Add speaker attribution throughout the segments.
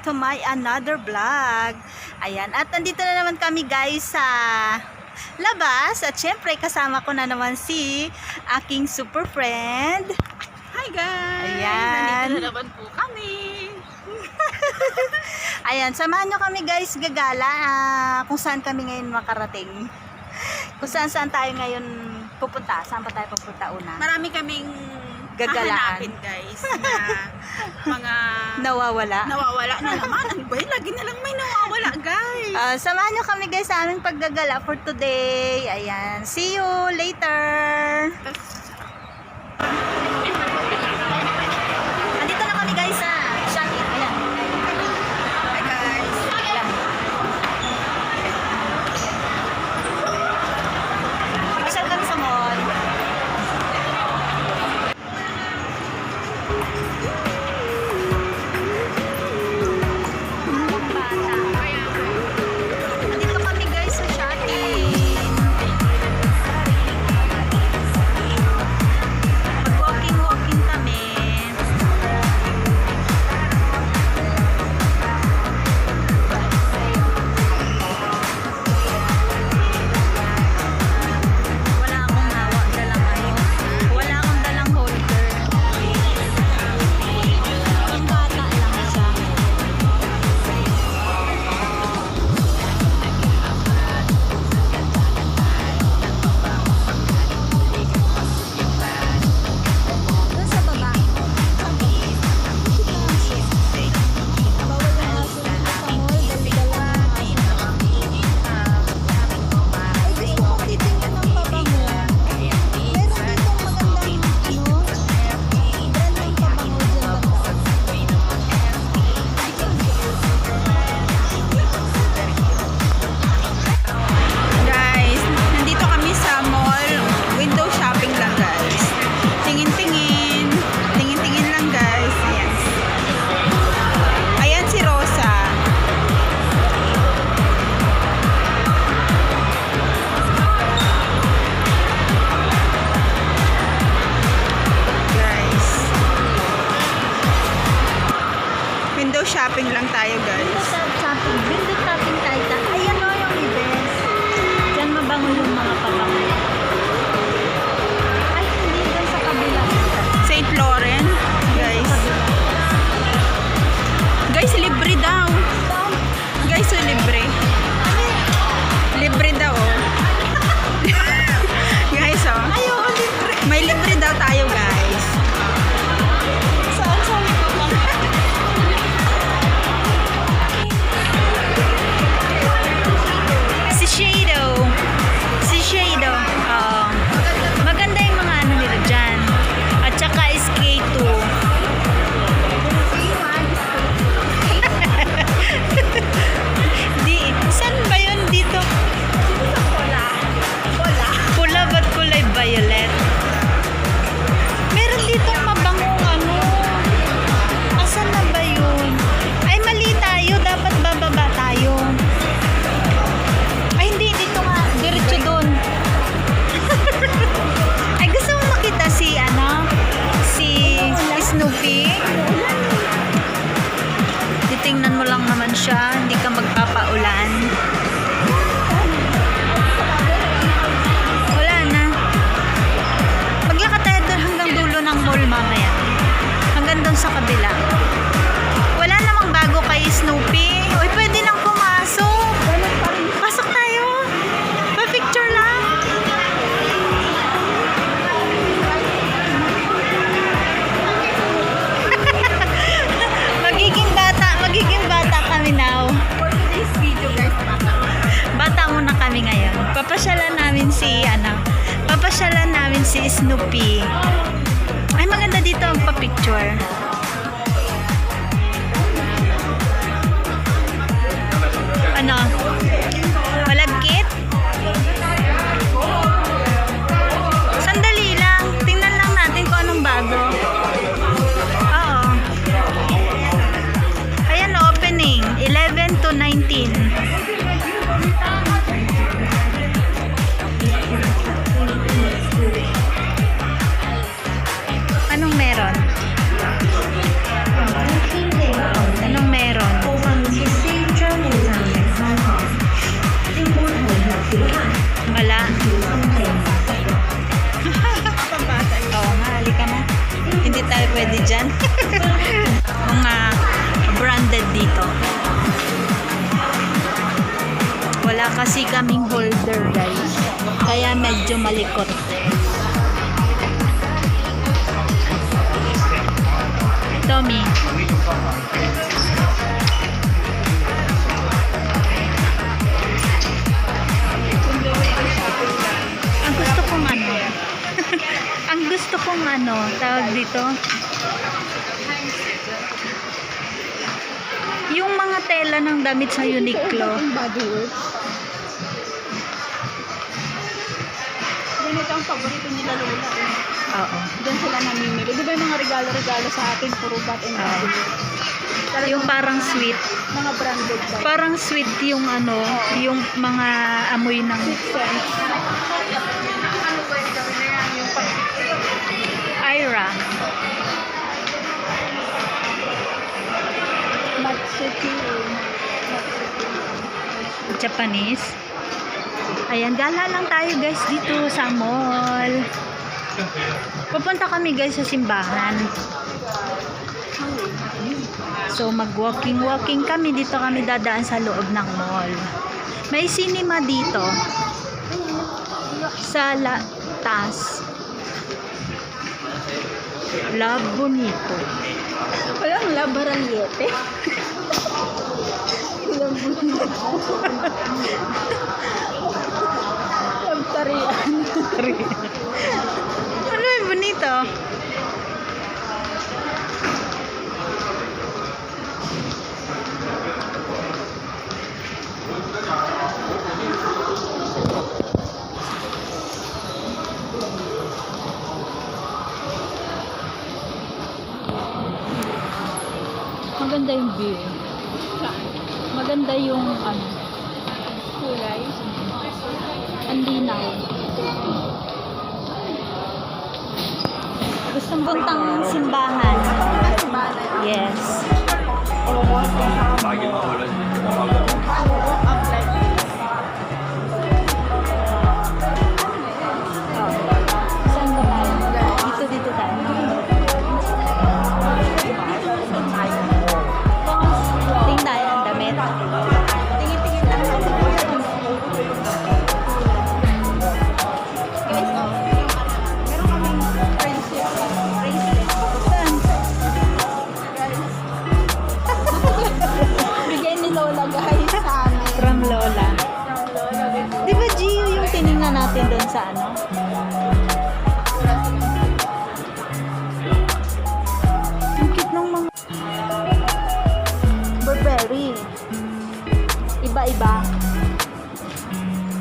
Speaker 1: back to my another vlog. Ayan, at nandito na naman kami guys sa labas. At syempre, kasama ko na naman si aking super friend.
Speaker 2: Hi guys!
Speaker 1: Ayan.
Speaker 2: Nandito na naman po kami.
Speaker 1: Ayan, samahan nyo kami guys gagala uh, kung saan kami ngayon makarating. Kung saan saan tayo ngayon pupunta. Saan pa tayo pupunta una?
Speaker 2: Marami kaming
Speaker 1: gagalaan.
Speaker 2: Hahanapin guys na mga
Speaker 1: nawawala.
Speaker 2: Nawawala na naman. Ano ba yun? Lagi na lang may nawawala guys.
Speaker 1: Uh, samahan nyo kami guys sa aming paggagala for today. Ayan. See you later.
Speaker 2: Tapos daw tayo guys.
Speaker 1: papasyalan namin si ano, papasyalan namin si Snoopy. Ay maganda dito ang pa-picture. Medyo malikot. Tommy. Ang gusto kong ano. ang gusto kong ano, tawag dito. Yung mga tela ng damit sa Uniqlo.
Speaker 2: Ganito ang paborito nila Lola. eh.
Speaker 1: Oo.
Speaker 2: Doon sila namimili. Di ba yung mga regalo-regalo sa atin, puro bat and
Speaker 1: Oo.
Speaker 2: work?
Speaker 1: Yung parang sweet.
Speaker 2: Mga branded ba?
Speaker 1: Parang sweet yung ano, yung mga amoy ng
Speaker 2: Six cents.
Speaker 1: Ira.
Speaker 2: Matsuki.
Speaker 1: Japanese. Ayan, gala lang tayo guys dito sa mall. Pupunta kami guys sa simbahan. So mag-walking-walking kami dito kami dadaan sa loob ng mall. May cinema dito. Sa la taas. La Bonito.
Speaker 2: Walang labaraliete. Walang bunyi. Pagtarian.
Speaker 1: ano yung bonito? Maganda yung view. Maganda yung ano,
Speaker 2: Kulay.
Speaker 1: ang linaw. Gustong puntang simbahan. Yes. Oh.
Speaker 2: Sa
Speaker 1: ano? Ang cute ng mga... Burberry. Iba-iba.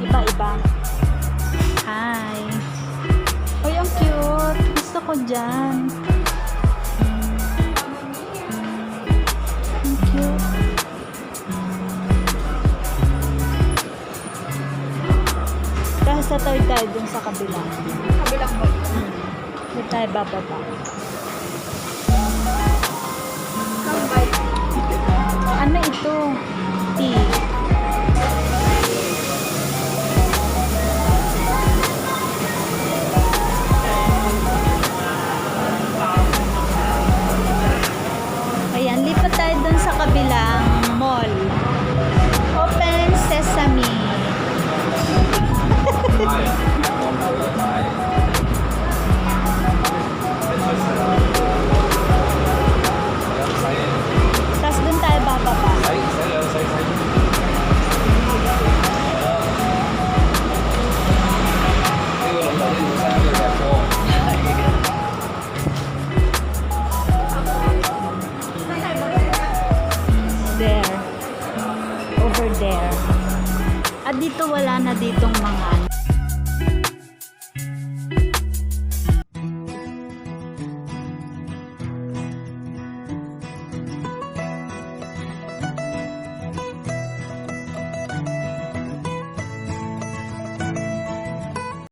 Speaker 1: Iba-iba. Hi. Uy, ang cute. Gusto ko dyan. Sa tayo tayo dun sa kabila.
Speaker 2: Kabilang mo.
Speaker 1: Doon tayo bababa. Ano ito? Tea. At dito wala na ditong mga.